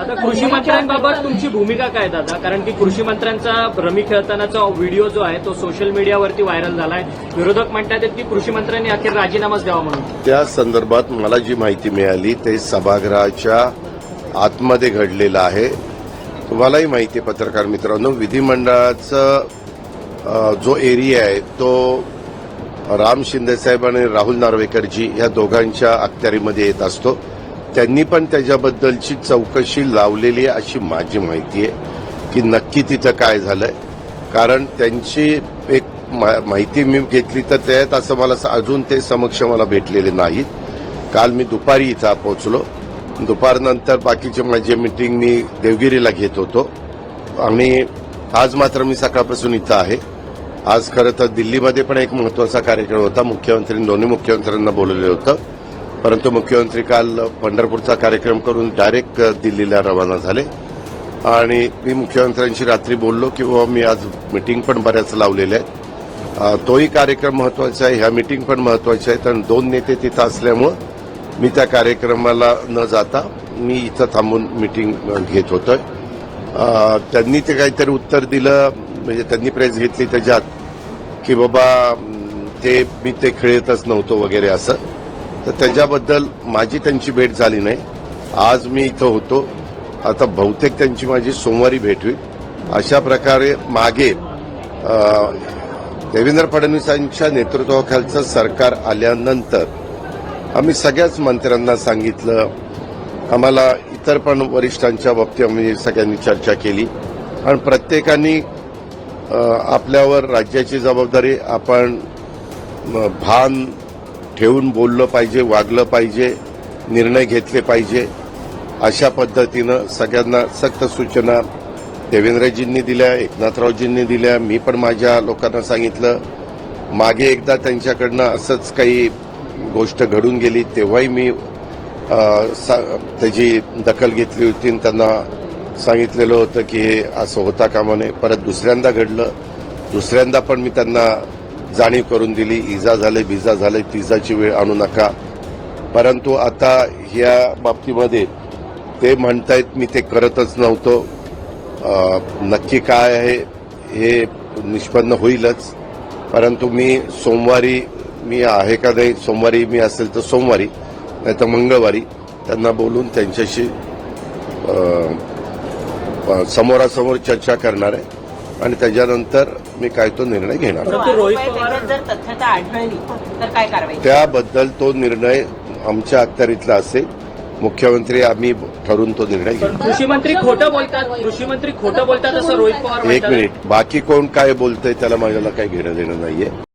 दादा कृषी मंत्र्यांबाबत तुमची भूमिका काय दादा? कारण की कृषी मंत्र्यांचा रमी खेळतानाचा व्हिडिओ जो आहे तो सोशल मीडियावरती व्हायरल झालाय. विरोधक म्हणतात की कृषी मंत्र्यांनी अखेर राजीनामाच द्यावा म्हणून. त्या संदर्भात मला जी माहिती मिळाली ते सभागृहाच्या आतमध्ये घडलेलं आहे. तुम्हालाही माहिती आहे पत्रकार मित्रांनो विधिमंडळाचा जो एरिया आहे तो राम शिंदेसाहेब आणि राहुल नार्वेकरजी या दोघांच्या अखत्यारीमध्ये येत असतो. त्यांनी पण त्याच्याबद्दलची चौकशी लावलेली आहे अशी माझी माहिती आहे की नक्की तिथं काय झालंय. कारण त्यांची एक मा- माहिती मी घेतली तर त्यात असं मला अजून ते समक्ष मला भेटलेले नाहीत. काल मी दुपारी इथं पोहोचलो. दुपारनंतर बाकीचे माझे मिटिंग मी देवगिरीला घेत होतो. आणि आज मात्र मी सकाळपासून इथं आहे. आज खरं तर दिल्लीमध्ये पण एक महत्त्वाचा कार्यक्रम होता. मुख्यमंत्री दोन्ही मुख्यमंत्र्यांना बोलवलं होतं. परंतु मुख्यमंत्री काल पंढरपूरचा कार्यक्रम करून डायरेक्ट दिल्लीला रवाना झाले. आणि मी मुख्यमंत्र्यांशी रात्री बोललो की मी आज मिटिंग पण बऱ्याच लावलेल्या आहेत. तोही कार्यक्रम महत्त्वाचा आहे ह्या मिटिंग पण महत्वाची आहेत. कारण दोन नेते तिथं असल्यामुळं मी त्या कार्यक्रमाला न जाता मी इथं थांबून मिटिंग घेत होतोय. त्यांनी ते काहीतरी उत्तर दिलं म्हणजे त्यांनी प्रेस घेतली त्याच्यात की बाबा ते मी ते खेळतच नव्हतो वगैरे असं. तर त्याच्याबद्दल माझी त्यांची भेट झाली नाही. आज मी इथं होतो. आता बहुतेक त्यांची माझी सोमवारी भेट होईल. अशा प्रकारे मागे देवेंद्र फडणवीसांच्या नेतृत्वाखालचं सरकार आल्यानंतर आम्ही सगळ्याच मंत्र्यांना सांगितलं. आम्हाला इतर पण वरिष्ठांच्या बाबतीत आम्ही सगळ्यांनी चर्चा केली. आणि प्रत्येकाने आपल्यावर राज्याची जबाबदारी आपण भान ठेवून बोललं पाहिजे वागलं पाहिजे निर्णय घेतले पाहिजे अशा पद्धतीनं सगळ्यांना सक्त सूचना देवेंद्रजींनी दिल्या एकनाथरावजींनी दिल्या. मी पण माझ्या लोकांना सांगितलं मागे एकदा त्यांच्याकडनं असंच काही गोष्ट घडून गेली तेव्हाही मी सा- त्याची दखल घेतली होती आणि त्यांना सांगितलेलं होतं की हे असं होता कामा नये. परत दुसऱ्यांदा घडलं. दुसऱ्यांदा पण मी त्यांना जाणीव करून दिली इजा झाले बिजा झाले तिजाची वेळ आणू नका. परंतु आता ह्या बाबतीमध्ये ते म्हणतायत मी ते करतच नव्हतो. नक्की काय आहे हे निष्पन्न होईलच. परंतु मी सोमवारी मी आहे का नाही सोमवारी मी असेल तर सोमवारी नाही तर मंगळवारी त्यांना बोलून त्यांच्याशी समोरासमोर चर्चा करणार आहे. आणि त्याच्यानंतर मी काय तो निर्णय घेणार. आहे. परंतु रोहित आरोप आहे, पवार- त्याच्यात जर तथ्यता आढळली तर काय कारवाई? त्याबद्दल तो निर्णय आमच्या अखत्यारीतला असेल. मुख्यमंत्री आम्ही ठरवून तो निर्णय घेऊ. मंत्री खोटं बोलतात. कृषी मंत्री खोटं बोलतात असं रोहित पवार एक मिनिट. बाकी कोण काय बोलतंय त्याला माझ्याला काही घेणं देणं नाहीये.